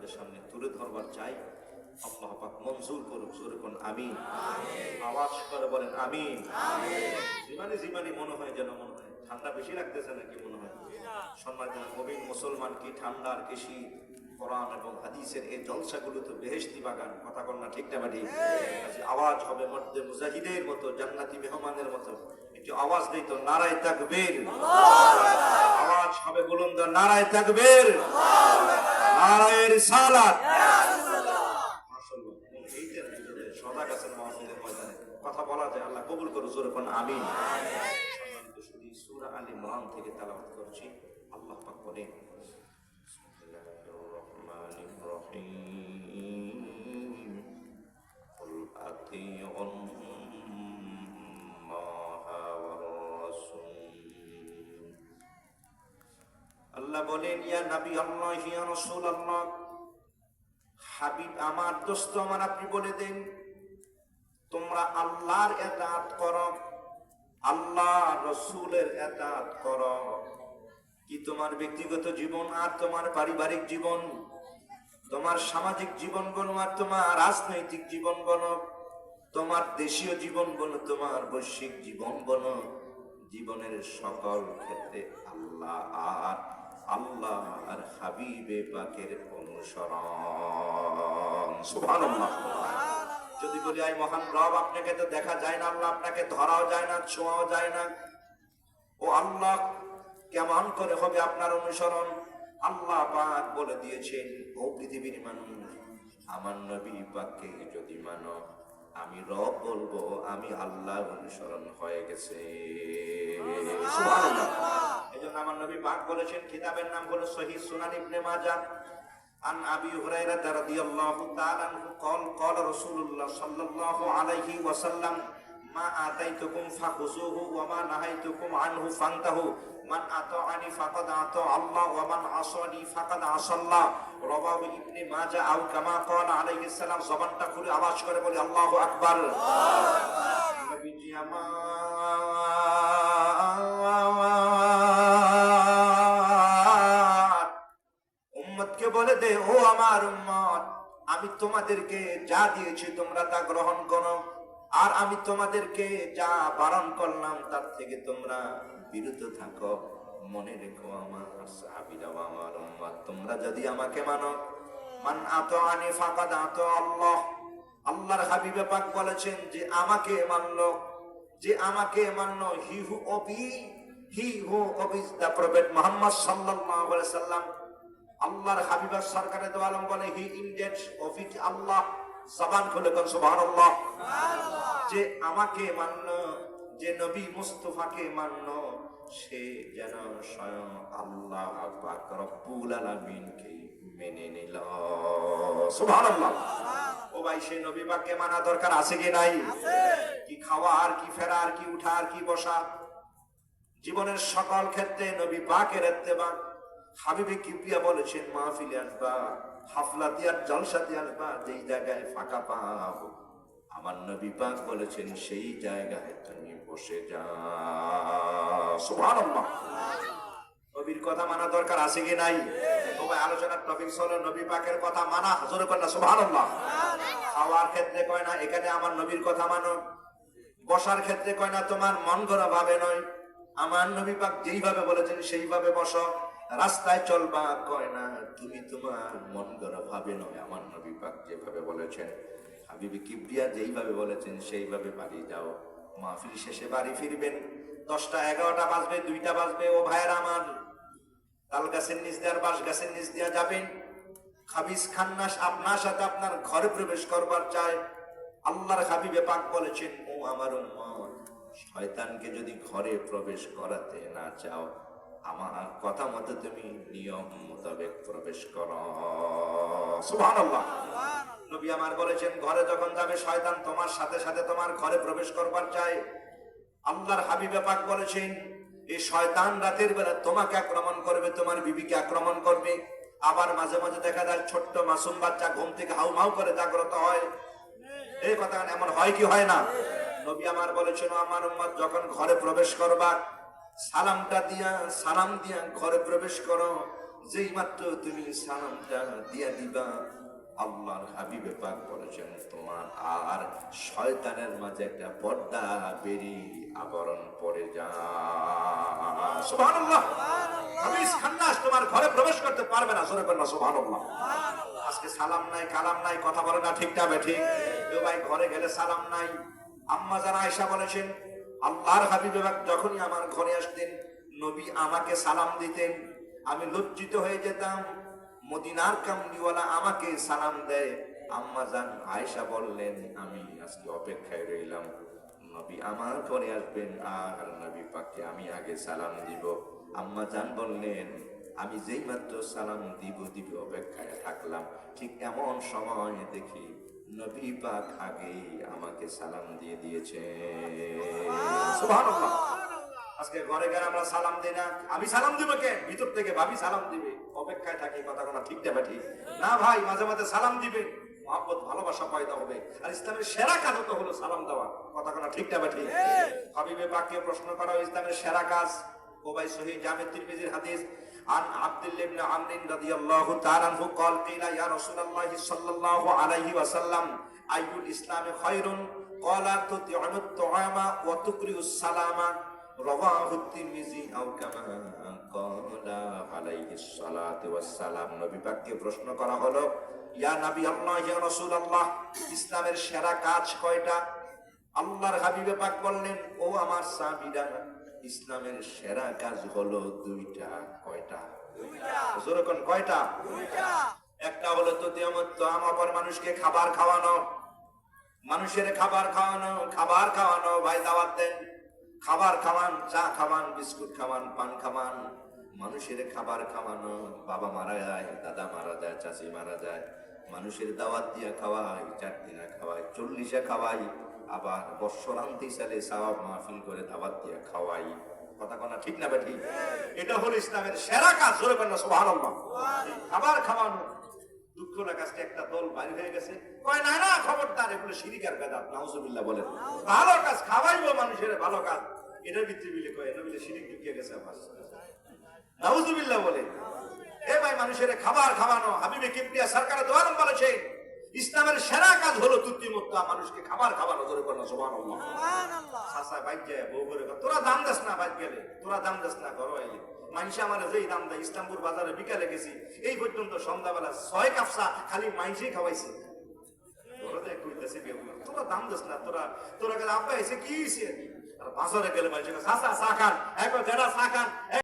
আপনাদের সামনে তুলে ধরবার চাই। আল্লাহ পাক মঞ্জুর করুক জোরে কোন আমিন। আওয়াজ করে বলেন আমিন। জীবনে জীবনে মনে হয় যেন মনে হয় ঠান্ডা বেশি লাগতেছে নাকি মনে হয়? সম্মানিত নবীন মুসলমান কি ঠান্ডার কি শীত? কোরআন এবং হাদিসের এই জলসাগুলো তো বেহেশতি বাগান কথা কন না ঠিক না বাড়ি আওয়াজ হবে মধ্যে মুজাহিদের মতো জান্নাতি মেহমানের মতো। একটু আওয়াজ দেই তো নারায় তাকবীর। আওয়াজ হবে বুলন্দ নারায় তাকবীর। নারায় সালাত ভিতরে সদা গাছের ময়দানে কথা বলা যায়, আল্লাহ কবুল করো জোরে কোন আমিন। সম্মানিত শুধু সূরা আলী ইমরান থেকে তেলাওয়াত করছি। আল্লাহ পাক বলেন বলেন, ইয়া আল্লাহ ইয়া আল্লাহ হাবিব আমার দোস্ত, আমার আপনি বলে দেন, তোমরা আল্লাহর এতাত করো, আল্লাহ রসুলের এতাত করো। কি তোমার ব্যক্তিগত জীবন আর তোমার পারিবারিক জীবন? তোমার সামাজিক জীবন বলো আর তোমার রাজনৈতিক জীবন বলো, তোমার দেশীয় জীবন বলো, তোমার বৈশ্বিক জীবন বলো। জীবনের সকল ক্ষেত্রে আল্লাহ আর আল্লাহ আর হাবিবে পাকের অনুসরণ। সুবহানাল্লাহ। যদি বলি আই মহান রব, আপনাকে তো দেখা যায় না, আল্লাহ আপনাকে ধরাও যায় না, ছোঁয়াও যায় না। ও আল্লাহ, কেমন করে হবে আপনার অনুসরণ? আল্লাহ পাক বলে দিয়েছেন, ও পৃথিবীর মানুষ, আমার নবী পাককে যদি মানো আমি রব বলবো আমি আল্লাহ অনুসরণ হয়ে গেছে সুবহানাল্লাহ। এজন্য আমার নবী পাক বলেছেন কিতাবের নাম হলো সহিহ সুনান ইবনে মাজাহ عن أبي هريرة رضي الله تعالى عنه قال قال رسول الله صلى الله عليه وسلم আওয়াজ করে বলে দে, ও আমার উম্মত, আমি তোমাদেরকে যা দিয়েছি তোমরা তা গ্রহণ করো। আর আমি তোমাদেরকে যা বারণ করলাম, তার থেকে তোমরা বিরত থাকো, মনে রেখো আমার সাহাবীরাও আমার উম্মত তোমরা যদি আমাকে মানো। মান আতো আনি ফাকাদ আতো আল্লাহ। আল্লাহর হাবিবে পাক বলেছেন যে আমাকে মানলো। যে আমাকে মানলো, হি হু অবি, হি হু অবি দা প্রফেট মুহাম্মদ সাল্লাল্লাহু আলাইহি সাল্লাম আল্লাহর হাবিবার সরকারে দো আলম বলে, হি ইন্ডেড অফ আল্লাহ। জবান খুলে কোন সুবহানাল্লাহ। যে আমাকে মান্য, যে নবী মুস্তফাকে মান্য, সে যেন স্বয়ং আল্লাহ পাক রব্বুল আলামিনকে মেনে নিল। সুবহানাল্লাহ। ও ভাই, সে নবী পাককে মানা দরকার আছে কি নাই? কি খাওয়া আর কি ফেরা আর কি উঠা আর কি বসা? জীবনের সকল ক্ষেত্রে নবী পাকের এত্তেবা হাবিবে কিবরিয়া বলেছেন মাহফিলে আসবা, হাফলাতে আর জলসাতে আসবা, যেই জায়গায় ফাঁকা পাবো। আমার নবী পাক বলেছেন, সেই জায়গায় তুমি বসে যাও। নবীর কথা মানা দরকার আছে কি নাই? তবে আলোচনার টপিক হলো নবী পাকের কথা মানা, জোরে কর না, সুবহানাল্লাহ। খাওয়ার ক্ষেত্রে কয় না, এখানে আমার নবীর কথা মানো। বসার ক্ষেত্রে কয় না, তোমার মন গড়া ভাবে নয়। আমার নবী পাক যেইভাবে বলেছেন, সেইভাবে বসো। রাস্তায় চলবা কয় না, তুমি তোমার মন গড়া ভাবে নয়। আমার নবী পাক যেভাবে বলেছেন, হাবিবি কিবরিয়া যেইভাবে বলেছেন, সেইভাবে বাড়ি যাও। মাহফিল শেষে বাড়ি ফিরবেন। দশটা এগারোটা বাজবে, দুইটা বাজবে। ও ভাইয়ের আমার, তাল গাছের নিচ দিয়ে আর বাঁশ গাছের নিচ দিয়া যাবেন। খাবিস খান্নাস, আপনার সাথে আপনার ঘরে প্রবেশ করবার চায়। আল্লাহর হাবিবে পাক বলেছেন, ও আমার শয়তানকে যদি ঘরে প্রবেশ করাতে না চাও আমার কথা মতো তুমি নিয়ম মোতাবেক প্রবেশ করো। সুবহানাল্লাহ। নবী আমার বলেছেন, ঘরে যখন যাবে শয়তান তোমার সাথে সাথে তোমার ঘরে প্রবেশ করবার চায়। আল্লাহর হাবিবে পাক বলেছেন এই শয়তান রাতের বেলা তোমাকে আক্রমণ করবে, তোমার বিবিকে আক্রমণ করবে। আবার মাঝে মাঝে দেখা যায়, ছোট্ট মাসুম বাচ্চা ঘুম থেকে হাউ মাউ করে জাগ্রত হয়। এই কথা এমন হয় কি হয় না? নবী আমার বলেছেন আমার উম্মত, যখন ঘরে প্রবেশ করবা সালামটা দিয়া সালাম দিয়া ঘরে প্রবেশ করো। যেই মাত্র তুমি সালামটা দিয়া দিবা আল্লাহর হাবিবে পাক বলেছেন তোমার আর শয়তানের মাঝে একটা পর্দা বেরি আবরণ পড়ে যা। সুবহানাল্লাহ! হাফিজ খান্নাস তোমার ঘরে প্রবেশ করতে পারবে না জোরে বলনা সুবহানাল্লাহ। আজকে সালাম নাই কালাম নাই কথা বলে না ঠিক না ঠিক ভাই ঘরে গেলে সালাম নাই। আম্মা জানা আয়সা বলেছেন আল্লাহর হাবিবে যখনই আমার ঘরে আসতেন, নবী আমাকে সালাম দিতেন। আমি লজ্জিত হয়ে যেতাম। মদিনার কামলিওয়ালা আমাকে সালাম দেয়। আম্মা জান আয়সা বললেন, আমি আজকে অপেক্ষায় রইলাম। নবী আমার ঘরে আসবেন, আর নবী পাককে আমি আগে সালাম দিব। আম্মা জান বললেন, আমি যেই মাত্র সালাম দিব দিব, অপেক্ষায় থাকলাম। ঠিক এমন সময় দেখি নবী পাক আগেই আমাকে সালাম দিয়ে দিয়েছে। আজকে ঘরে আমরা সালাম দিই না। আমি সালাম দিব কে? ভিতর থেকে ভাবি সালাম দিবে। অপেক্ষায় থাকি কথা ঠিক ঠিক? না ভাই মাঝে মাঝে সালাম দিবে মহাব্বত ভালোবাসা পয়দা হবে। আর ইসলামের সেরা কাজ তো হলো সালাম দেওয়া। কথা কোনো ঠিক দেবে ঠিক? হাবিবে পাককে প্রশ্ন করা ইসলামের সেরা কাজ। ওবাই সহি জামে তিরমিজির হাদিস। عن عبد الله بن عمرو رضي الله تعالى عنه قال قيل يا رسول الله صلى الله عليه وسلم أي الإسلام خير قال تطعم الطعام وتقرئ السلام رواه الترمذي أو كما قال عليه الصلاة والسلام নবী পাককে প্রশ্ন করা হলো ইয়া নবী আল্লাহ ইয়া রাসূলুল্লাহ ইসলামের সেরা কাজ কয়টা আল্লাহর হাবিবে পাক বললেন ও আমার সাহাবীরা ইসলামের সেরা কাজ হলো দুইটা কয়টা? যেরকম কয়টা? একটা হলো তো তো আমার মানুষকে খাবার খাওয়ানো। মানুষের খাবার খাওয়ানো খাবার খাওয়ানো ভাই দাওয়াত দেন। খাবার খাওয়ান চা খাওয়ান বিস্কুট খাওয়ান পান খাওয়ান। মানুষের খাবার খাওয়ানো বাবা মারা যায় দাদা মারা যায় চাচি মারা যায়। মানুষের দাওয়াত দিয়া খাওয়াই চার দিনা খাওয়াই চল্লিশে খাওয়াই। আবার বৎসরান্তি সালে সাবাব মাহফিল করে দাওয়াত দিয়া খাওয়াই। কথা ঠিক না এটা হলো ইসলামের সেরা কাজ খাবার খাওয়ানো। একটা দল কয়, না ভালো কাজ মানুষের, ভালো কাজ। এটার কয় এটা গেছে বলে এ ভাই, মানুষের খাবার খাওয়ানো, হাবিবে কিবরিয়া সরকারের দোয়ারম বলেছে ইসলামের সেরা কাজ হলো তুতি মানুষকে খাবার খাওয়ানো ধরে সুবহানাল্লাহ। সাসা বাইক যায় বউ করে তোরা দাম দেস না বাইক গেলে তোরা দাম দেস না ঘর আইলে মাইনসে আমার যেই দাম দেয় ইসলামপুর বাজারে বিকালে গেছি এই পর্যন্ত সন্ধ্যাবেলা ছয় কাপসা খালি মাইনসে খাওয়াইছে। তোরা দাম দেস না তোরা তোরা গেলে আব্বা এসে কি বাজারে গেলে মাইনসে চা খান একবার জেডা চা খান